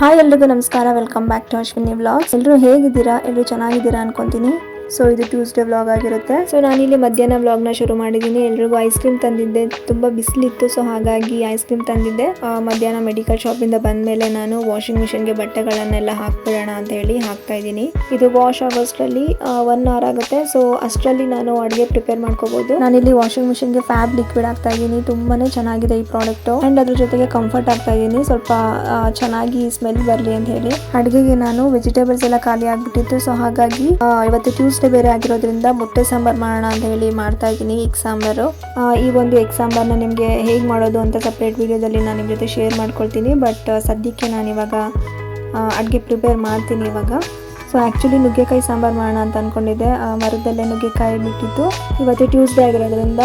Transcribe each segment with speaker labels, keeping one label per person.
Speaker 1: Hi ಎಲ್ರಿಗೂ ನಮಸ್ಕಾರ. Welcome back to Ashwini vlogs ಎಲ್ಲರೂ ಹೇಗಿದ್ದೀರಾ? ಎಲ್ಲರೂ ಚೆನ್ನಾಗಿದ್ದೀರಾ ಅನ್ಕೊಂತೀನಿ. ಸೊ ಇದು ಟ್ಯೂಸ್ಡೇ ವ್ಲಾಗ್ ಆಗಿರುತ್ತೆ. ಸೊ ನಾನಿಲ್ಲಿ ಮಧ್ಯಾಹ್ನ ವ್ಲಾಗ್ನ ಶುರು ಮಾಡಿದ್ದೀನಿ. ಎಲ್ರಿಗೂ ಐಸ್ ಕ್ರೀಮ್ ತಂದಿದ್ದೆ. ತುಂಬ ಬಿಸಿಲಿತ್ತು ಸೊ ಹಾಗಾಗಿ ಐಸ್ ಕ್ರೀಮ್ ತಂದಿದ್ದೆ. ಮಧ್ಯಾಹ್ನ ಮೆಡಿಕಲ್ ಶಾಪಿಂದ ಬಂದಮೇಲೆ ನಾನು ವಾಷಿಂಗ್ ಮಿಷಿನ್ಗೆ ಬಟ್ಟೆಗಳನ್ನೆಲ್ಲ ಹಾಕ್ಬಿಡೋಣ ಅಂತ ಹೇಳಿ ಹಾಕ್ತಾ ಇದ್ದೀನಿ. ಇದು ವಾಶ್ ಆಗೋಷ್ಟರಲ್ಲಿ ಒನ್ ಅವರ್ ಆಗುತ್ತೆ. ಸೊ ಅಷ್ಟರಲ್ಲಿ ನಾನು ಅಡುಗೆ ಪ್ರಿಪೇರ್ ಮಾಡ್ಕೋಬಹುದು ನಾನಿಲ್ಲಿ ವಾಷಿಂಗ್ ಮಿಷಿನ್ಗೆ ಫ್ಯಾಬ್ ಲಿಕ್ವಿಡ್ ಹಾಕ್ತಾ ಇದ್ದೀನಿ. ತುಂಬಾನೇ ಚೆನ್ನಾಗಿದೆ ಈ ಪ್ರಾಡಕ್ಟ್ ಅಂಡ್ ಅದ್ರ ಜೊತೆಗೆ ಕಂಫರ್ಟ್ ಆಗ್ತಾ ಇದ್ದೀನಿ. ಸ್ವಲ್ಪ ಚೆನ್ನಾಗಿ ಸ್ಮೆಲ್ ಬರಲಿ ಅಂತ ಹೇಳಿ. ಅಡುಗೆಗೆ ನಾನು ವೆಜಿಟೇಬಲ್ಸ್ ಎಲ್ಲ ಖಾಲಿ ಆಗಿಬಿಟ್ಟಿತ್ತು. ಸೊ ಹಾಗಾಗಿ ಇವತ್ತು ಟ್ಯೂಸ್ಡೇ ಬೇರೆ ಆಗಿರೋದ್ರಿಂದ ಮೊಟ್ಟೆ ಸಾಂಬಾರ್ ಮಾಡೋಣ ಅಂತ ಹೇಳಿ ಮಾಡ್ತಾ ಇದ್ದೀನಿ ಎಗ್ ಸಾಂಬಾರು. ಈ ಒಂದು ಎಗ್ ಸಾಂಬಾರನ್ನ ನಿಮಗೆ ಹೇಗೆ ಮಾಡೋದು ಅಂತ ಸಪ್ರೇಟ್ ವಿಡಿಯೋದಲ್ಲಿ ನಾನು ನಿಮ್ಮ ಜೊತೆ ಶೇರ್ ಮಾಡ್ಕೊಳ್ತೀನಿ. ಬಟ್ ಸದ್ಯಕ್ಕೆ ನಾನು ಇವಾಗ ಅಡುಗೆ ಪ್ರಿಪೇರ್ ಮಾಡ್ತೀನಿ ಇವಾಗ. ಸೊ ಆ್ಯಕ್ಚುಲಿ ನುಗ್ಗೆಕಾಯಿ ಸಾಂಬಾರು ಮಾಡೋಣ ಅಂತ ಅಂದ್ಕೊಂಡಿದ್ದೆ ಮರದಲ್ಲೇ ನುಗ್ಗೆಕಾಯಿ ಬಿಟ್ಟಿತ್ತು. ಇವತ್ತು ಟ್ಯೂಸ್ಡೇ ಆಗಿರೋದ್ರಿಂದ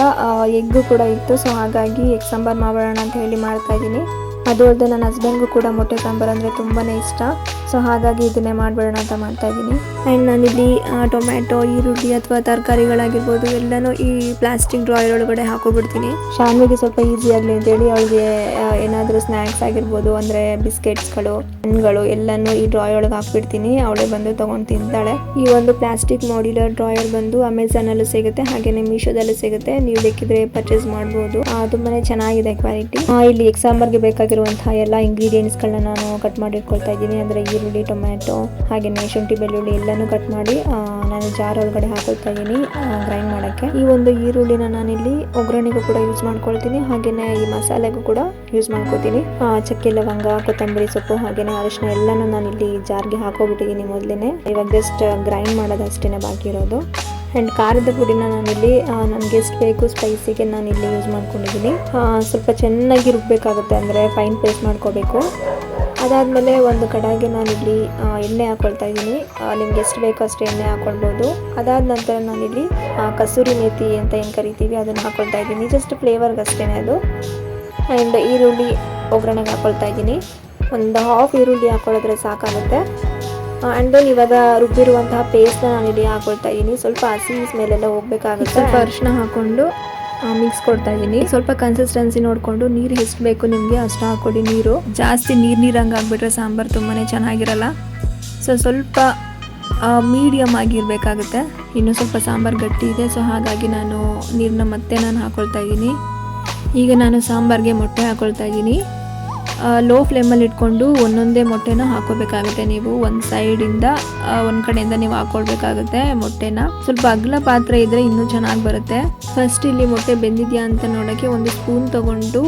Speaker 1: ಎಗ್ಗು ಕೂಡ ಇತ್ತು. ಸೊ ಹಾಗಾಗಿ ಎಗ್ ಸಾಂಬಾರು ಮಾಡೋಣ ಅಂತ ಹೇಳಿ ಮಾಡ್ತಾ ಇದ್ದೀನಿ. ಅದು ಅಲ್ಲದೆ ನನ್ನ ಹಸ್ಬೆಂಡ್ಗೂ ಕೂಡ ಮೊಟ್ಟೆ ಸಾಂಬಾರು ಅಂದರೆ ತುಂಬಾ ಇಷ್ಟ. ಸೊ ಹಾಗಾಗಿ ಇದನ್ನೇ ಮಾಡಿಬಿಡೋಣ ಅಂತ ಮಾಡ್ತಾ ಇದ್ದೀನಿ. ಆ್ಯಂಡ್ ನಾನಿಲ್ಲಿ ಟೊಮ್ಯಾಟೊ, ಈರುಳ್ಳಿ ಅಥವಾ ತರಕಾರಿಗಳಾಗಿರ್ಬೋದು, ಎಲ್ಲನೂ ಈ ಪ್ಲಾಸ್ಟಿಕ್ ಡ್ರಾಯರ್ ಒಳಗಡೆ ಹಾಕೋಬಿಡ್ತೀನಿ. ಶಾನ್ವಿಗೆ ಸ್ವಲ್ಪ ಈಸಿ ಆಗಲಿ ಅಂತೇಳಿ ಅವಳಿಗೆ ಏನಾದರೂ ಸ್ನ್ಯಾಕ್ಸ್ ಆಗಿರ್ಬೋದು, ಅಂದರೆ ಬಿಸ್ಕೆಟ್ಸ್ಗಳು, ಹಣ್ಣುಗಳು ಎಲ್ಲನೂ ಈ ಡ್ರಾಯರ್ ಒಳಗೆ ಹಾಕ್ಬಿಡ್ತೀನಿ. ಅವಳೇ ಬಂದು ತೊಗೊಂಡು ತಿಂತಾಳೆ. ಈ ಒಂದು ಪ್ಲಾಸ್ಟಿಕ್ ಮಾಡ್ಯುಲರ್ ಡ್ರಾಯರ್ ಬಂದು ಅಮೆಝಾನಲ್ಲೂ ಸಿಗುತ್ತೆ ಹಾಗೆಯೇ ಮೀಶೋದಲ್ಲೂ ಸಿಗುತ್ತೆ. ನೀವು ಬೇಕಿದ್ರೆ ಪರ್ಚೇಸ್ ಮಾಡ್ಬೋದು. ತುಂಬಾ ಚೆನ್ನಾಗಿದೆ ಕ್ವಾಲಿಟಿ ಇಲ್ಲಿ ಎಗ್ ಸಾಂಬಾರ್ಗೆ ಬೇಕಾಗಿರುವಂತಹ ಎಲ್ಲ ಇಂಗ್ರೀಡಿಯೆಂಟ್ಸ್ಗಳನ್ನ ನಾನು ಕಟ್ ಮಾಡಿ ಇಟ್ಕೊಳ್ತಾ ಇದ್ದೀನಿ. ಅಂದರೆ ಈರುಳ್ಳಿ, ಟೊಮ್ಯಾಟೊ ಹಾಗೆಯೇ ಶುಂಠಿ, ಬೆಳ್ಳುಳ್ಳಿ ಎಲ್ಲನೂ ಕಟ್ ಮಾಡಿ ನಾನು ಜಾರ್ ಒಳಗಡೆ ಹಾಕೊಳ್ತಾ ಇದ್ದೀನಿ ಗ್ರೈಂಡ್ ಮಾಡೋಕ್ಕೆ. ಈ ಒಂದು ಈರುಳ್ಳಿನ ನಾನಿಲ್ಲಿ ಒಗ್ಗರಣೆಗೂ ಕೂಡ ಯೂಸ್ ಮಾಡ್ಕೊಳ್ತೀನಿ. ಹಾಗೆಯೇ ಈ ಮಸಾಲೆಗೂ ಕೂಡ ಯೂಸ್ ಮಾಡ್ಕೊತೀನಿ. ಚಕ್ಕೆ, ಲವಂಗ, ಕೊತ್ತಂಬರಿ ಸೊಪ್ಪು ಹಾಗೆಯೇ ಅರಿಶಿನ ಎಲ್ಲನೂ ನಾನಿಲ್ಲಿ ಜಾರ್ಗೆ ಹಾಕೋಬಿಟ್ಟಿದ್ದೀನಿ ಮೊದಲೇ ಇವಾಗ ಜಸ್ಟ್ ಗ್ರೈಂಡ್ ಮಾಡೋದು ಬಾಕಿ ಇರೋದು. ಆ್ಯಂಡ್ ಖಾರದ ಪುಡಿನ ನಾನಿಲ್ಲಿ ನನಗೆ ಎಷ್ಟು ಬೇಕು ಸ್ಪೈಸಿಗೆ ನಾನು ಇಲ್ಲಿ ಯೂಸ್ ಮಾಡ್ಕೊಂಡಿದ್ದೀನಿ. ಸ್ವಲ್ಪ ಚೆನ್ನಾಗಿ ರುಬ್ಬಬೇಕಾಗುತ್ತೆ ಅಂದರೆ ಫೈನ್ ಪೇಸ್ಟ್ ಮಾಡ್ಕೋಬೇಕು. ಅದಾದಮೇಲೆ ಒಂದು ಕಡಾಯಿಗೆ ಇಲ್ಲಿ ಎಣ್ಣೆ ಹಾಕ್ಕೊಳ್ತಾ ಇದ್ದೀನಿ. ನಿಮ್ಗೆ ಎಷ್ಟು ಬೇಕೋ ಅಷ್ಟು ಎಣ್ಣೆ ಹಾಕ್ಕೊಳ್ಬೋದು ಅದಾದ ನಂತರ ನಾನಿಲ್ಲಿ ಕಸೂರಿ ಮೇಥಿ ಅಂತ ಏನು ಕರಿತೀವಿ ಅದನ್ನು ಹಾಕ್ಕೊಳ್ತಾ ಇದ್ದೀನಿ. ಜಸ್ಟ್ ಫ್ಲೇವರ್ಗೆ ಅಷ್ಟೇ ಅದು. ಆ್ಯಂಡ್ ಈರುಳ್ಳಿ ಒಗ್ಗರಣೆಗೆ ಹಾಕ್ಕೊಳ್ತಾ ಇದ್ದೀನಿ. ಒಂದು ಹಾಫ್ ಈರುಳ್ಳಿ ಹಾಕ್ಕೊಳ್ಳೋದ್ರೆ ಸಾಕಾಗುತ್ತೆ. ಆ್ಯಂಡ್ ದೆನ್ ಇವಾಗ ರುಬ್ಬಿರುವಂತಹ ಪೇಸ್ಟ್ ನಾನು ಇಲ್ಲಿ ಹಾಕೊಳ್ತಾ ಇದ್ದೀನಿ ಸ್ವಲ್ಪ ಹಸಿ ಸ್ಮೆಲೆಲ್ಲ ಹೋಗ್ಬೇಕಾಗುತ್ತೆ. ಸ್ವಲ್ಪ ಅರಿಶಿನ ಹಾಕೊಂಡು ಮಿಕ್ಸ್ ಕೊಡ್ತಾ ಇದ್ದೀನಿ ಸ್ವಲ್ಪ ಕನ್ಸಿಸ್ಟೆನ್ಸಿ ನೋಡಿಕೊಂಡು ನೀರು ಎಷ್ಟು ಬೇಕು ನಿಮಗೆ, ಅಷ್ಟು ಹಾಕೊಡಿ ನೀರು. ಜಾಸ್ತಿ ನೀರು ನೀರಂಗೆ ಹಾಕ್ಬಿಟ್ರೆ ಸಾಂಬಾರು ತುಂಬಾ ಚೆನ್ನಾಗಿರಲ್ಲ. ಸೊ ಸ್ವಲ್ಪ ಮೀಡಿಯಮ್ ಆಗಿರಬೇಕಾಗುತ್ತೆ. ಇನ್ನು ಸ್ವಲ್ಪ ಸಾಂಬಾರು ಗಟ್ಟಿ ಇದೆ. ಸೊ ಹಾಗಾಗಿ ನಾನು ನೀರನ್ನ ಮತ್ತೆ ನಾನು ಹಾಕೊಳ್ತಾ ಇದ್ದೀನಿ ಈಗ ನಾನು ಸಾಂಬಾರಿಗೆ ಮೊಟ್ಟೆ ಹಾಕ್ಕೊಳ್ತಾ ಇದ್ದೀನಿ ಲೋ ಫ್ಲೇಮಲ್ಲಿ ಇಟ್ಕೊಂಡು ಒಂದೊಂದೇ ಮೊಟ್ಟೆನ ಹಾಕೋಬೇಕಾಗುತ್ತೆ. ನೀವು ಒಂದು ಸೈಡಿಂದ ಒಂದು ಕಡೆಯಿಂದ ನೀವು ಹಾಕೊಳ್ಬೇಕಾಗುತ್ತೆ ಮೊಟ್ಟೆನ. ಸ್ವಲ್ಪ ಅಗಲ ಪಾತ್ರೆ ಇದ್ರೆ ಇನ್ನೂ ಚೆನ್ನಾಗಿ ಬರುತ್ತೆ. ಫಸ್ಟ್ ಇಲ್ಲಿ ಮೊಟ್ಟೆ ಬೆಂದಿದೆಯಾ ಅಂತ ನೋಡೋಕ್ಕೆ ಒಂದು ಸ್ಪೂನ್ ತಗೊಂಡು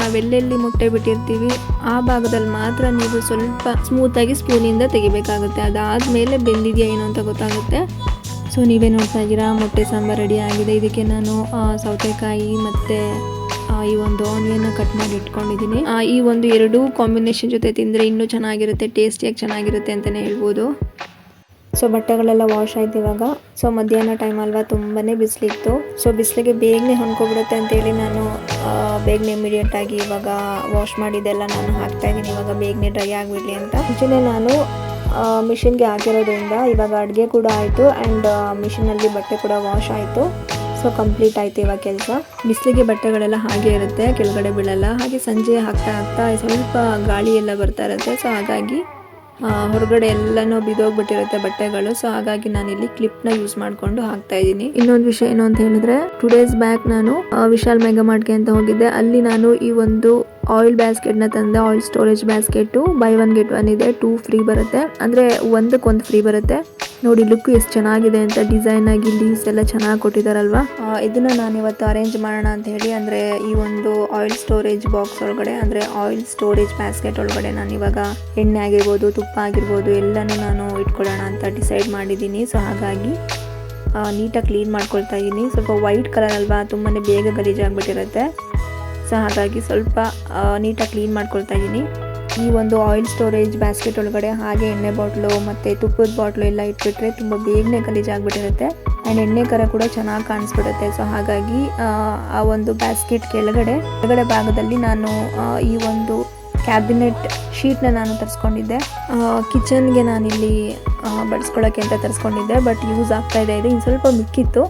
Speaker 1: ನಾವೆಲ್ಲೆಲ್ಲಿ ಮೊಟ್ಟೆ ಬಿಟ್ಟಿರ್ತೀವಿ, ಆ ಭಾಗದಲ್ಲಿ ಮಾತ್ರ ನೀವು ಸ್ವಲ್ಪ ಸ್ಮೂತಾಗಿ ಸ್ಪೂನಿಂದ ತೆಗಿಬೇಕಾಗುತ್ತೆ. ಅದಾದಮೇಲೆ ಬೆಂದಿದೆಯಾ ಏನು ಅಂತ ಗೊತ್ತಾಗುತ್ತೆ. ಸೊ ನೀವೇ ನೋಡ್ತಾ ಇದ್ದೀರಾ, ಮೊಟ್ಟೆ ಸಾಂಬಾರು ರೆಡಿ ಆಗಿದೆ. ಇದಕ್ಕೆ ನಾನು ಸೌತೆಕಾಯಿ ಮತ್ತು ಆನಿಯನ್ನ ಕಟ್ ಮಾಡಿ ಇಟ್ಕೊಂಡಿದ್ದೀನಿ. ಈ ಒಂದು ಎರಡೂ ಕಾಂಬಿನೇಷನ್ ಜೊತೆ ತಿಂದರೆ ಇನ್ನೂ ಚೆನ್ನಾಗಿರುತ್ತೆ ಟೇಸ್ಟಿಯಾಗಿ ಚೆನ್ನಾಗಿರುತ್ತೆ ಅಂತಲೇ ಹೇಳ್ಬೋದು. ಸೊ ಬಟ್ಟೆಗಳೆಲ್ಲ ವಾಶ್ ಆಯ್ತು ಇವಾಗ ಸೊ ಮಧ್ಯಾಹ್ನ ಟೈಮ್ ಅಲ್ವಾ ತುಂಬಾ ಬಿಸಿಲಿತ್ತು. ಸೊ ಬಿಸಿಲಿಗೆ ಬೇಗನೆ ಹೊಂದ್ಕೊಬಿಡುತ್ತೆ ಅಂತೇಳಿ ನಾನು ಬೇಗನೆ ಇಮಿಡಿಯೇಟ್ ಆಗಿ ಇವಾಗ ವಾಶ್ ಮಾಡಿದ್ದೆಲ್ಲ ನಾನು ಹಾಕ್ತಾ ಇದ್ದೀನಿ. ಇವಾಗ ಬೇಗನೆ ಡ್ರೈ ಆಗಿಬಿಡಲಿ ಅಂತ. ಮುಂಚೆನೇ ನಾನು ಮಿಷಿನ್ಗೆ ಹಾಕಿರೋದ್ರಿಂದ ಇವಾಗ ಅಡುಗೆ ಕೂಡ ಆಯಿತು ಆ್ಯಂಡ್ ಮಿಷಿನಲ್ಲಿ ಬಟ್ಟೆ ಕೂಡ ವಾಶ್ ಆಯಿತು. ಸೊ ಕಂಪ್ಲೀಟ್ ಆಯ್ತು ಇವಾಗ ಕೆಲಸ. ಬಿಸಿಲಿಗೆ ಬಟ್ಟೆಗಳೆಲ್ಲ ಹಾಗೆ ಇರುತ್ತೆ, ಕೆಳಗಡೆ ಬೀಳಲ್ಲ. ಹಾಗೆ ಸಂಜೆ ಹಾಕ್ತಾ ಹಾಕ್ತಾ ಸ್ವಲ್ಪ ಗಾಳಿ ಎಲ್ಲ ಬರ್ತಾ ಇರುತ್ತೆ. ಸೊ ಹಾಗಾಗಿ ಹೊರಗಡೆ ಎಲ್ಲನೂ ಬಿದ್ದೋಗ್ಬಿಟ್ಟಿರುತ್ತೆ ಬಟ್ಟೆಗಳು. ಸೊ ಹಾಗಾಗಿ ನಾನು ಇಲ್ಲಿ ಕ್ಲಿಪ್ನ ಯೂಸ್ ಮಾಡ್ಕೊಂಡು ಹಾಕ್ತಾ ಇದ್ದೀನಿ. ಇನ್ನೊಂದು ವಿಷಯ ಏನು ಅಂತ ಹೇಳಿದ್ರೆ ಟೂ ಡೇಸ್ ಬ್ಯಾಕ್ ನಾನು ವಿಶಾಲ್ ಮೆಗಾ ಮಾರ್ಟ್ಗೆ ಅಂತ ಹೋಗಿದ್ದೆ. ಅಲ್ಲಿ ನಾನು ಈ ಒಂದು ಆಯಿಲ್ ಬ್ಯಾಸ್ಕೆಟ್ನ ತಂದೆ oil storage basket buy one get one ಇದೆ ಟೂ ಫ್ರೀ ಬರುತ್ತೆ. ಅಂದರೆ ಒಂದಕ್ಕೊಂದು ಫ್ರೀ ಬರುತ್ತೆ. ನೋಡಿ ಲುಕ್ ಎಷ್ಟು ಚೆನ್ನಾಗಿದೆ ಅಂತ ಡಿಸೈನ್ ಆಗಿ ಲೀವ್ಸ್ ಎಲ್ಲ ಚೆನ್ನಾಗಿ ಕೊಟ್ಟಿದ್ದಾರಲ್ವಾ ಇದನ್ನ ನಾನು ಇವತ್ತು ಅರೇಂಜ್ ಮಾಡೋಣ ಅಂತ ಹೇಳಿ, ಅಂದರೆ ಈ ಒಂದು ಆಯಿಲ್ ಸ್ಟೋರೇಜ್ ಬಾಕ್ಸ್ ಒಳಗಡೆ, ಅಂದರೆ ಆಯಿಲ್ ಸ್ಟೋರೇಜ್ ಬ್ಯಾಸ್ಕೆಟ್ ಒಳಗಡೆ ನಾನು ಇವಾಗ ಎಣ್ಣೆ ಆಗಿರ್ಬೋದು, ತುಪ್ಪ ಆಗಿರ್ಬೋದು, ಎಲ್ಲನೂ ನಾನು ಇಟ್ಕೊಳ್ಳೋಣ ಅಂತ ಡಿಸೈಡ್ ಮಾಡಿದ್ದೀನಿ. ಸೊ ಹಾಗಾಗಿ ನೀಟಾಗಿ ಕ್ಲೀನ್ ಮಾಡ್ಕೊಳ್ತಾ ಇದ್ದೀನಿ. ಸ್ವಲ್ಪ ವೈಟ್ ಕಲರ್ ಅಲ್ವಾ ತುಂಬಾ ಬೇಗ ಗಲೀಜಾಗ್ಬಿಟ್ಟಿರುತ್ತೆ. ಸೊ ಹಾಗಾಗಿ ಸ್ವಲ್ಪ ನೀಟಾಗಿ ಕ್ಲೀನ್ ಮಾಡ್ಕೊಳ್ತಾ ಇದ್ದೀನಿ. ಈ ಒಂದು ಆಯಿಲ್ ಸ್ಟೋರೇಜ್ ಬ್ಯಾಸ್ಕೆಟ್ ಒಳಗಡೆ ಹಾಗೆ ಎಣ್ಣೆ ಬಾಟ್ಲು ಮತ್ತು ತುಪ್ಪದ ಬಾಟ್ಲು ಎಲ್ಲ ಇಟ್ಬಿಟ್ರೆ ತುಂಬ ಬೇಗನೆ ಗಲೀಜಾಗ್ಬಿಟ್ಟಿರುತ್ತೆ ಆ್ಯಂಡ್ ಎಣ್ಣೆ ಕರ ಕೂಡ ಚೆನ್ನಾಗಿ ಕಾಣಿಸ್ಬಿಡುತ್ತೆ. ಸೊ ಹಾಗಾಗಿ ಆ, ಒಂದು ಬ್ಯಾಸ್ಕೆಟ್ ಕೆಳಗಡೆ ಕೆಳಗಡೆ ಭಾಗದಲ್ಲಿ ನಾನು ಈ ಒಂದು ಕ್ಯಾಬಿನೆಟ್ ಶೀಟ್ನ ನಾನು ತರಿಸ್ಕೊಂಡಿದ್ದೆ. ಕಿಚನ್ಗೆ ನಾನಿಲ್ಲಿ ಬಡಿಸ್ಕೊಳ್ಳೋಕ್ಕೆ ಅಂತ ತರಿಸ್ಕೊಂಡಿದ್ದೆ. ಬಟ್ ಯೂಸ್ ಆಗ್ತಾ ಇದೆ. ಇದು ಸ್ವಲ್ಪ ಮಿಕ್ಕಿತ್ತು.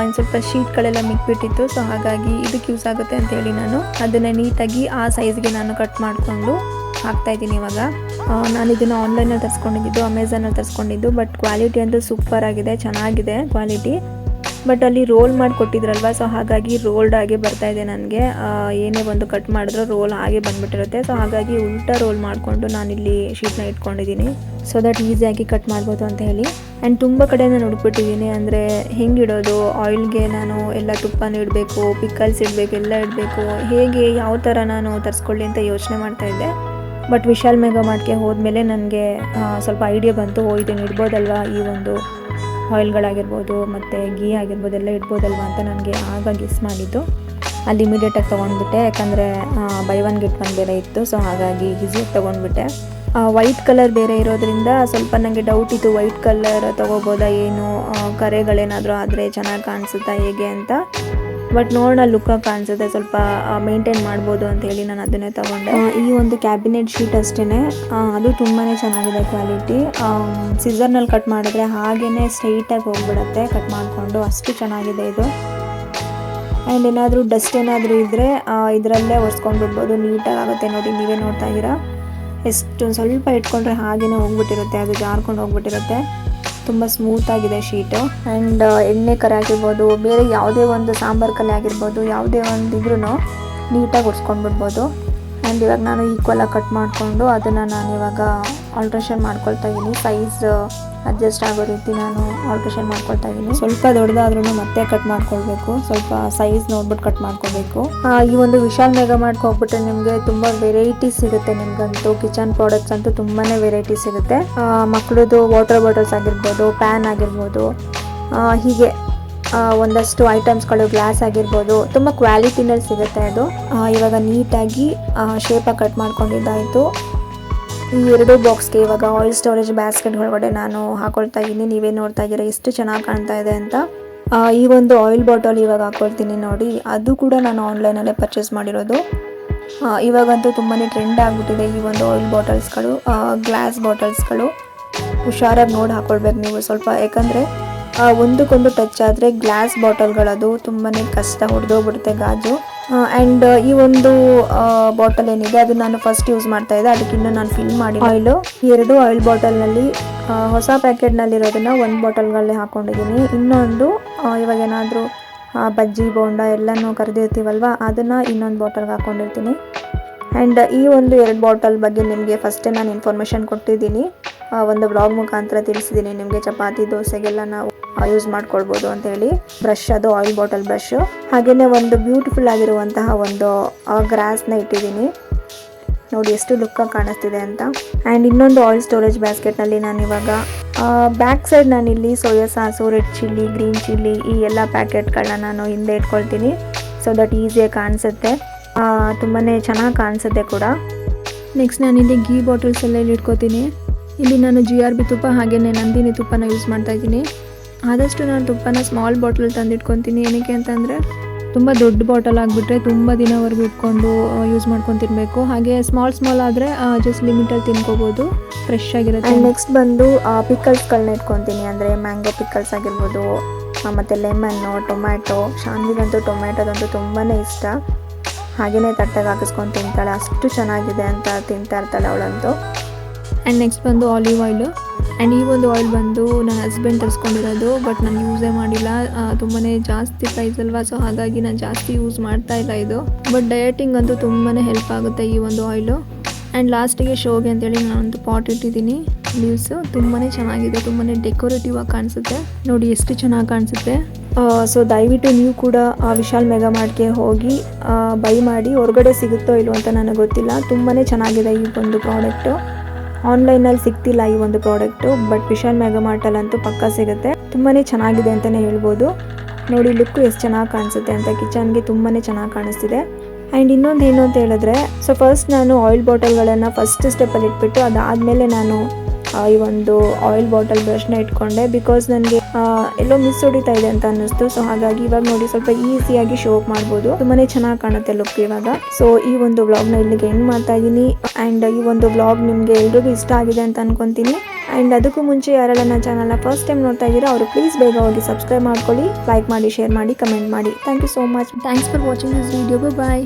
Speaker 1: ಇನ್ನು ಸ್ವಲ್ಪ ಶೀಟ್ಗಳೆಲ್ಲ ಮಿಕ್ಬಿಟ್ಟಿತ್ತು ಸೊ ಹಾಗಾಗಿ ಇದಕ್ಕೆ ಯೂಸ್ ಆಗುತ್ತೆ ಅಂತ ಹೇಳಿ ನಾನು. ಅದನ್ನು ನೀಟಾಗಿ ಆ ಸೈಜ್ಗೆ ನಾನು ಕಟ್ ಮಾಡಿಕೊಂಡು ಹಾಕ್ತಾ ಇದ್ದೀನಿ ಇವಾಗ. ನಾನು ಇದನ್ನು ಆನ್ಲೈನಲ್ಲಿ ತರಿಸ್ಕೊಂಡಿದ್ದು ಅಮೆಝಾನಲ್ಲಿ ತರಿಸ್ಕೊಂಡಿದ್ದು ಬಟ್ ಕ್ವಾಲಿಟಿ ಅಂತೂ ಸೂಪರ್ ಆಗಿದೆ, ಚೆನ್ನಾಗಿದೆ ಕ್ವಾಲಿಟಿ ಬಟ್ ಅಲ್ಲಿ ರೋಲ್ ಮಾಡಿ ಕೊಟ್ಟಿದ್ರಲ್ವ ಸೊ ಹಾಗಾಗಿ ರೋಲ್ಡ್ ಆಗಿ ಬರ್ತಾ ಇದೆ ನನಗೆ. ಏನೇ ಒಂದು ಕಟ್ ಮಾಡಿದ್ರೂ ರೋಲ್ ಹಾಗೆ ಬಂದ್ಬಿಟ್ಟಿರುತ್ತೆ. ಸೊ ಹಾಗಾಗಿ ಉಲ್ಟಾ ರೋಲ್ ಮಾಡಿಕೊಂಡು ನಾನಿಲ್ಲಿ ಶೀಟ್ನ ಇಟ್ಕೊಂಡಿದ್ದೀನಿ. ಸೊ ದಟ್ ಈಸಿಯಾಗಿ ಕಟ್ ಮಾಡ್ಬೋದು ಅಂತ ಹೇಳಿ. ಆ್ಯಂಡ್ ತುಂಬ ಕಡೆ ನಾನು ಹುಡುಕ್ಬಿಟ್ಟಿದ್ದೀನಿ ಅಂದರೆ ಹೆಂಗೆ ಇಡೋದು? ಆಯಿಲ್ಗೆ ನಾನು ಎಲ್ಲ ತುಪ್ಪನ ಇಡಬೇಕು ಪಿಕಲ್ಸ್ ಇಡಬೇಕು, ಎಲ್ಲ ಇಡಬೇಕು. ಹೇಗೆ, ಯಾವ ಥರ ನಾನು ತರಿಸ್ಕೊಳ್ಳಿ ಅಂತ ಯೋಚನೆ ಮಾಡ್ತಾ ಇದ್ದೆ. ಬಟ್ ವಿಶಾಲ್ ಮೆಗಾ ಮಾರ್ಟ್ಗೆ ಹೋದ್ಮೇಲೆ ನನಗೆ ಸ್ವಲ್ಪ ಐಡಿಯಾ ಬಂತು. ಓ, ಇದನ್ನು ಇಡ್ಬೋದಲ್ವಾ ಈ ಒಂದು ಆಯಿಲ್ಗಳಾಗಿರ್ಬೋದು ಮತ್ತು ಗೀ ಆಗಿರ್ಬೋದು ಎಲ್ಲ ಇಡ್ಬೋದಲ್ವ ಅಂತ ನನಗೆ ಆಗ ಗೆಸ್ ಮಾಡಿದ್ದು. ಅಲ್ಲಿ ಇಮಿಡಿಯೇಟಾಗಿ ತೊಗೊಂಡ್ಬಿಟ್ಟೆ, ಯಾಕಂದರೆ ಬೈ ಒನ್ ಗೆಟ್ ಒನ್ ಬೇರೆ ಇತ್ತು ಸೊ ಹಾಗಾಗಿ ಈಸಿಯಾಗಿ ತೊಗೊಂಡ್ಬಿಟ್ಟೆ. ವೈಟ್ ಕಲರ್ ಬೇರೆ ಇರೋದ್ರಿಂದ ಸ್ವಲ್ಪ ನನಗೆ ಡೌಟ್ ಇತ್ತು ವೈಟ್ ಕಲರ್ ತೊಗೋಬೋದಾ, ಏನು ಕರೆಗಳೇನಾದರೂ ಆದರೆ ಚೆನ್ನಾಗಿ ಕಾಣಿಸುತ್ತಾ ಹೇಗೆ ಅಂತ. ಬಟ್ ನೋಡೋಣ ಲುಕ್ಕಾಗಿ ಕಾಣಿಸುತ್ತೆ. ಸ್ವಲ್ಪ ಮೇಂಟೈನ್ ಮಾಡ್ಬೋದು ಅಂತ ಹೇಳಿ ನಾನು ಅದನ್ನೇ ತಗೊಂಡೆ. ಈ ಒಂದು ಕ್ಯಾಬಿನೆಟ್ ಶೀಟ್ ಅಷ್ಟೇ ಅದು ತುಂಬಾ ಚೆನ್ನಾಗಿದೆ ಕ್ವಾಲಿಟಿ ಸಿಸರ್ನಲ್ಲಿ ಕಟ್ ಮಾಡಿದ್ರೆ ಹಾಗೇ ಸ್ಟ್ರೈಟಾಗಿ ಹೋಗ್ಬಿಡುತ್ತೆ ಕಟ್ ಮಾಡಿಕೊಂಡು. ಅಷ್ಟು ಚೆನ್ನಾಗಿದೆ ಇದು. ಆ್ಯಂಡ್ ಏನಾದರೂ ಡಸ್ಟ್ ಏನಾದರೂ ಇದ್ದರೆ ಇದರಲ್ಲೇ ಒರೆಸ್ಕೊಂಡು ಬಿಡ್ಬೋದು. ನೀಟಾಗಿ ಆಗುತ್ತೆ ನೋಡಿ, ನೀವೇ ನೋಡ್ತಾ ಇದ್ದೀರಾ. ಎಷ್ಟು ಸ್ವಲ್ಪ ಇಟ್ಕೊಂಡ್ರೆ ಹಾಗೇ ಹೋಗ್ಬಿಟ್ಟಿರುತ್ತೆ. ಅದು ಜಾರ್ಕೊಂಡು ಹೋಗ್ಬಿಟ್ಟಿರುತ್ತೆ. ತುಂಬ ಸ್ಮೂತ್ ಆಗಿದೆ ಶೀಟು. ಆ್ಯಂಡ್ ಎಣ್ಣೆ ಕರೆ ಆಗಿರ್ಬೋದು, ಬೇರೆ ಯಾವುದೇ ಒಂದು ಸಾಂಬಾರು ಕಲೆ ಆಗಿರ್ಬೋದು, ಯಾವುದೇ ಒಂದು ಇದ್ರೂ ನೀಟಾಗಿ ಒಡ್ಸ್ಕೊಂಡು ಬಿಡ್ಬೋದು ಆ್ಯಂಡ್ ಇವಾಗ ನಾನು ಈಕ್ವಲಾಗಿ ಕಟ್ ಮಾಡಿಕೊಂಡು ಅದನ್ನು ನಾನು ಇವಾಗ ಆಲ್ಟ್ರೇಷನ್ ಮಾಡ್ಕೊಳ್ತಾ ಇದ್ದೀನಿ ಸೈಜ್ ಅಡ್ಜಸ್ಟ್ ಆಗೋ ರೀತಿ ನಾನು ಆಲ್ಟ್ರೇಷನ್ ಮಾಡ್ಕೊಳ್ತಾ ಇದ್ದೀನಿ ಸ್ವಲ್ಪ ದೊಡ್ಡದಾದ್ರೂ ಮತ್ತೆ ಕಟ್ ಮಾಡ್ಕೊಳ್ಬೇಕು. ಸ್ವಲ್ಪ ಸೈಜ್ ನೋಡ್ಬಿಟ್ಟು ಕಟ್ ಮಾಡ್ಕೋಬೇಕು ಈ ಒಂದು ವಿಶಾಲ್ ಮೆಗಾ ಮಾರ್ಟ್ಗೆ ಹೋಗ್ಬಿಟ್ರೆ ನಿಮಗೆ ತುಂಬ ವೆರೈಟಿ ಸಿಗುತ್ತೆ ನಿಮ್ಗಂತೂ. ಕಿಚನ್ ಪ್ರಾಡಕ್ಟ್ಸ್ ಅಂತೂ ತುಂಬಾನೇ ವೆರೈಟಿ ಸಿಗುತ್ತೆ. ಮಕ್ಕಳದು ವಾಟರ್ ಬಾಟಲ್ಸ್ ಆಗಿರ್ಬೋದು ಪ್ಯಾನ್ ಆಗಿರ್ಬೋದು ಹೀಗೆ ಒಂದಷ್ಟು ಐಟಮ್ಸ್ಗಳು ಗ್ಲಾಸ್ ಆಗಿರ್ಬೋದು. ತುಂಬ ಕ್ವಾಲಿಟಿನಲ್ಲಿ ಸಿಗುತ್ತೆ ಅದು. ಇವಾಗ ನೀಟಾಗಿ ಶೇಪಾಗಿ ಕಟ್ ಮಾಡ್ಕೊಂಡಿದ್ದಾಯಿತು. ಈ ಎರಡು ಬಾಕ್ಸ್ಗೆ ಇವಾಗ ಆಯಿಲ್ ಸ್ಟೋರೇಜ್ ಬ್ಯಾಸ್ಕೆಟ್ ಒಳಗಡೆ ನಾನು ಹಾಕೊಳ್ತಾ ಇದ್ದೀನಿ. ನೀವೇ ನೋಡ್ತಾ ಇದ್ದೀರಾ ಎಷ್ಟು ಚೆನ್ನಾಗಿ ಕಾಣ್ತಾ ಇದೆ ಅಂತ. ಈ ಒಂದು ಆಯಿಲ್ ಬಾಟಲ್ ಇವಾಗ ಹಾಕೊಳ್ತೀನಿ ನೋಡಿ. ಅದು ಕೂಡ ನಾನು ಆನ್ಲೈನಲ್ಲೇ ಪರ್ಚೇಸ್ ಮಾಡಿರೋದು. ಇವಾಗಂತೂ ತುಂಬಾ ಟ್ರೆಂಡ್ ಆಗಿಬಿಟ್ಟಿದೆ ಈ ಒಂದು ಆಯಿಲ್ ಬಾಟಲ್ಸ್ಗಳು ಗ್ಲಾಸ್ ಬಾಟಲ್ಸ್ಗಳು ಹುಷಾರಾಗಿ ನೋಡಿ ಹಾಕೊಳ್ಬೇಕು ನೀವು ಸ್ವಲ್ಪ. ಯಾಕಂದರೆ ಒಂದಕ್ಕೊಂದು ಟಚ್ ಆದರೆ ಗ್ಲಾಸ್ ಬಾಟಲ್ಗಳದು ತುಂಬಾ ಕಷ್ಟ ಹೊಡೆದೋಗ್ಬಿಡುತ್ತೆ ಗಾಜು. ಆ್ಯಂಡ್ ಈ ಒಂದು ಬಾಟಲ್ ಏನಿದೆ ಅದು ನಾನು ಫಸ್ಟ್ ಯೂಸ್ ಮಾಡ್ತಾ ಇದ್ದೆ. ಅದಕ್ಕೆ ಇನ್ನೂ ನಾನು ಫಿಲ್ ಮಾಡಿ ಆಯಿಲು ಎರಡು ಆಯಿಲ್ ಬಾಟಲ್ನಲ್ಲಿ ಹೊಸ ಪ್ಯಾಕೆಟ್ನಲ್ಲಿರೋದನ್ನ ಒಂದು ಬಾಟಲ್ಗಳಲ್ಲಿ ಹಾಕೊಂಡಿದ್ದೀನಿ. ಇನ್ನೊಂದು ಇವಾಗ ಏನಾದರೂ ಬಜ್ಜಿ ಬೋಂಡ ಎಲ್ಲನೂ ಕರೆದಿರ್ತೀವಲ್ವ ಅದನ್ನು ಇನ್ನೊಂದು ಬಾಟಲ್ಗೆ ಹಾಕ್ಕೊಂಡಿರ್ತೀನಿ ಆ್ಯಂಡ್ ಈ ಒಂದು ಎರಡು ಬಾಟಲ್ ಬಗ್ಗೆ ನಿಮಗೆ ಫಸ್ಟೇ ನಾನು ಇನ್ಫಾರ್ಮೇಷನ್ ಕೊಟ್ಟಿದ್ದೀನಿ. ಒಂದು ಬ್ಲಾಗ್ ಮುಖಾಂತರ ತಿಳಿಸಿದ್ದೀನಿ. ನಿಮಗೆ ಚಪಾತಿ ದೋಸೆಗೆಲ್ಲ ನಾವು ಯೂಸ್ ಮಾಡ್ಕೊಳ್ಬೋದು ಅಂತ ಹೇಳಿ ಬ್ರಷ್ ಅದು ಆಯಿಲ್ ಬಾಟಲ್ ಬ್ರಷ್ ಹಾಗೆಯೇ ಒಂದು ಬ್ಯೂಟಿಫುಲ್ ಆಗಿರುವಂತಹ ಒಂದು ಗ್ರಾಸ್ನ ಇಟ್ಟಿದ್ದೀನಿ. ನೋಡಿ ಎಷ್ಟು ಲುಕ್ಕಾಗಿ ಕಾಣಿಸ್ತಿದೆ ಅಂತ. ಆ್ಯಂಡ್ ಇನ್ನೊಂದು ಆಯಿಲ್ ಸ್ಟೋರೇಜ್ ಬ್ಯಾಸ್ಕೆಟ್ನಲ್ಲಿ ನಾನು ಇವಾಗ ಬ್ಯಾಕ್ ಸೈಡ್ ನಾನಿಲ್ಲಿ soya sauce red chilli green chilli ಈ ಎಲ್ಲ ಪ್ಯಾಕೆಟ್ಗಳನ್ನ ನಾನು ಹಿಂದೆ ಇಟ್ಕೊಳ್ತೀನಿ. ಸೊ ದಟ್ ಈಸಿಯಾಗಿ ಕಾಣಿಸುತ್ತೆ. ತುಂಬಾ ಚೆನ್ನಾಗಿ ಕಾಣಿಸುತ್ತೆ ಕೂಡ. ನೆಕ್ಸ್ಟ್ ನಾನಿಲ್ಲಿ ಗೀ ಬಾಟಲ್ಸ್ ಎಲ್ಲ ಇಲ್ಲಿ ಇಟ್ಕೋತೀನಿ. ಇಲ್ಲಿ ನಾನು ಜಿ ಆರ್ ಬಿ ತುಪ್ಪ ಹಾಗೆಯೇ ನಂದಿನಿ ತುಪ್ಪನ ಯೂಸ್ ಮಾಡ್ತಾ ಇದ್ದೀನಿ. ಆದಷ್ಟು ನಾನು ತುಪ್ಪನ ಸ್ಮಾಲ್ ಬಾಟಲ್ ತಂದಿಟ್ಕೊತೀನಿ. ಏನಕ್ಕೆ ಅಂತಂದರೆ, ತುಂಬ ದೊಡ್ಡ ಬಾಟಲ್ ಆಗಿಬಿಟ್ರೆ ತುಂಬ ದಿನವರೆಗೂ ಇಟ್ಕೊಂಡು ಯೂಸ್ ಮಾಡ್ಕೊಂಡು ಹಾಗೆ ಸ್ಮಾಲ್ ಸ್ಮಾಲ್ ಆದರೆ ಜಸ್ಟ್ ಲಿಮಿಟಲ್ಲಿ ತಿನ್ಕೋಬೋದು. ಫ್ರೆಶ್ ಆಗಿರುತ್ತೆ. ನೆಕ್ಸ್ಟ್ ಬಂದು ಪಿಕಲ್ಸ್ಗಳನ್ನ ಇಟ್ಕೊತೀನಿ. ಅಂದರೆ ಮ್ಯಾಂಗೋ ಪಿಕಲ್ಸ್ ಆಗಿರ್ಬೋದು ಮತ್ತು ಲೆಮನ್ನು ಟೊಮ್ಯಾಟೊ ಶಾಂತಿಗಂತೂ ಟೊಮ್ಯಾಟೊದಂತೂ ತುಂಬಾ ಇಷ್ಟ. ಹಾಗೆಯೇ ತಟ್ಟೆಗೆ ಹಾಕಿಸ್ಕೊಂಡು ತಿಂತಾಳೆ. ಅಷ್ಟು ಚೆನ್ನಾಗಿದೆ ಅಂತ ತಿಂತಾ ಇರ್ತಾಳೆ ಅವಳಂತೂ. ಆ್ಯಂಡ್ ನೆಕ್ಸ್ಟ್ ಬಂದು ಆಲಿವ್ ಆಯಿಲು ಆ್ಯಂಡ್ ಈ ಒಂದು ಆಯಿಲ್ ಬಂದು ನನ್ನ ಹಸ್ಬೆಂಡ್ ತರಿಸ್ಕೊಂಡಿರೋದು ಬಟ್ ನಾನು ಯೂಸೇ ಮಾಡಿಲ್ಲ. ತುಂಬಾ ಜಾಸ್ತಿ ಪ್ರೈಸ್ ಅಲ್ವಾ? ಸೊ ಹಾಗಾಗಿ ನಾನು ಜಾಸ್ತಿ ಯೂಸ್ ಮಾಡ್ತಾ ಇಲ್ಲ ಇದು. ಬಟ್ ಡಯಟಿಂಗ್ ಅಂತೂ ತುಂಬಾ ಹೆಲ್ಪ್ ಆಗುತ್ತೆ ಈ ಒಂದು ಆಯಿಲು ಆ್ಯಂಡ್ ಲಾಸ್ಟಿಗೆ ಶೋಗೆ ಅಂತೇಳಿ ನಾನೊಂದು ಪಾಟ್ ಇಟ್ಟಿದ್ದೀನಿ. ಲೀವ್ಸು ತುಂಬಾ ಚೆನ್ನಾಗಿದೆ ತುಂಬಾ ಡೆಕೋರೇಟಿವ್ ಆಗಿ ಕಾಣಿಸುತ್ತೆ. ನೋಡಿ ಎಷ್ಟು ಚೆನ್ನಾಗಿ ಕಾಣಿಸುತ್ತೆ. ಸೊ ದಯವಿಟ್ಟು ನೀವು ಕೂಡ ಆ ವಿಶಾಲ್ ಮೆಗಾ ಮಾರ್ಟ್ಗೆ ಹೋಗಿ ಬೈ ಮಾಡಿ, ಹೊರಗಡೆ ಸಿಗುತ್ತೋ ಇಲ್ಲೋ ಅಂತ ನನಗೆ ಗೊತ್ತಿಲ್ಲ. ತುಂಬಾ ಚೆನ್ನಾಗಿದೆ ಈ ಒಂದು ಪ್ರಾಡಕ್ಟು ಆನ್ಲೈನಲ್ಲಿ ಸಿಗ್ತಿಲ್ಲ ಈ ಒಂದು ಪ್ರಾಡಕ್ಟು, ಬಟ್ ವಿಶಾಲ್ ಮೆಗಾ ಅಂತೂ ಪಕ್ಕ ಸಿಗುತ್ತೆ. ತುಂಬಾ ಚೆನ್ನಾಗಿದೆ ಅಂತಲೇ ಹೇಳ್ಬೋದು. ನೋಡಿ, ಲುಕ್ಕು ಎಷ್ಟು ಚೆನ್ನಾಗಿ ಕಾಣಿಸುತ್ತೆ ಅಂತ ಕಿಚನ್ಗೆ ತುಂಬಾ ಚೆನ್ನಾಗಿ ಕಾಣಿಸ್ತಿದೆ. ಆ್ಯಂಡ್ ಇನ್ನೊಂದು ಏನು ಅಂತ ಹೇಳಿದ್ರೆ, ಸೊ ಫಸ್ಟ್ ನಾನು ಆಯಿಲ್ ಬಾಟಲ್ಗಳನ್ನು ಫಸ್ಟ್ ಸ್ಟೆಪ್ಪಲ್ಲಿ ಇಟ್ಬಿಟ್ಟು ಅದಾದಮೇಲೆ ನಾನು ಈ ಒಂದು ಆಯಿಲ್ ಬಾಟಲ್ ಬ್ರಷ್ನ ಇಟ್ಕೊಂಡೆ ಬಿಕಾಸ್ ನನಗೆ ಎಲ್ಲೋ ಮಿಸ್ ಹೊಡಿತಾ ಇದೆ ಅಂತ ಅನ್ನಿಸ್ತು. ಸೊ ಹಾಗಾಗಿ ಇವಾಗ ನೋಡಿ ಸ್ವಲ್ಪ ಈಸಿಯಾಗಿ ಶೋ ಅಪ್ ಮಾಡ್ಬೋದು. ತುಂಬಾನೇ ಚೆನ್ನಾಗಿ ಕಾಣುತ್ತೆ ಲುಕ್ ಇವಾಗ. ಸೊ ಈ ಒಂದು ವ್ಲಾಗ್ನ ಇಲ್ಲಿಗೆ ಎಂಡ್ ಮಾಡ್ತಾ ಇದ್ದೀನಿ ಆ್ಯಂಡ್ ಈ ಒಂದು ವ್ಲಾಗ್ ನಿಮಗೆ ಎಲ್ರಿಗೂ ಇಷ್ಟ ಆಗಿದೆ ಅಂತ ಅನ್ಕೊಂತೀನಿ. ಆ್ಯಂಡ್ ಅದಕ್ಕೂ ಮುಂಚೆ ಯಾರೆಲ್ಲ ನನ್ನ ಚಾನಲ್ನ ಫಸ್ಟ್ ಟೈಮ್ ನೋಡ್ತಾ ಇದ್ದೀರಾ ಅವರು ಪ್ಲೀಸ್ ಬೇಗ ಹೋಗಿ ಸಬ್ಸ್ಕ್ರೈಬ್ ಮಾಡ್ಕೊಳ್ಳಿ ಲೈಕ್ ಮಾಡಿ ಶೇರ್ ಮಾಡಿ ಕಮೆಂಟ್ ಮಾಡಿ. Thank you so much thanks for watching this video bye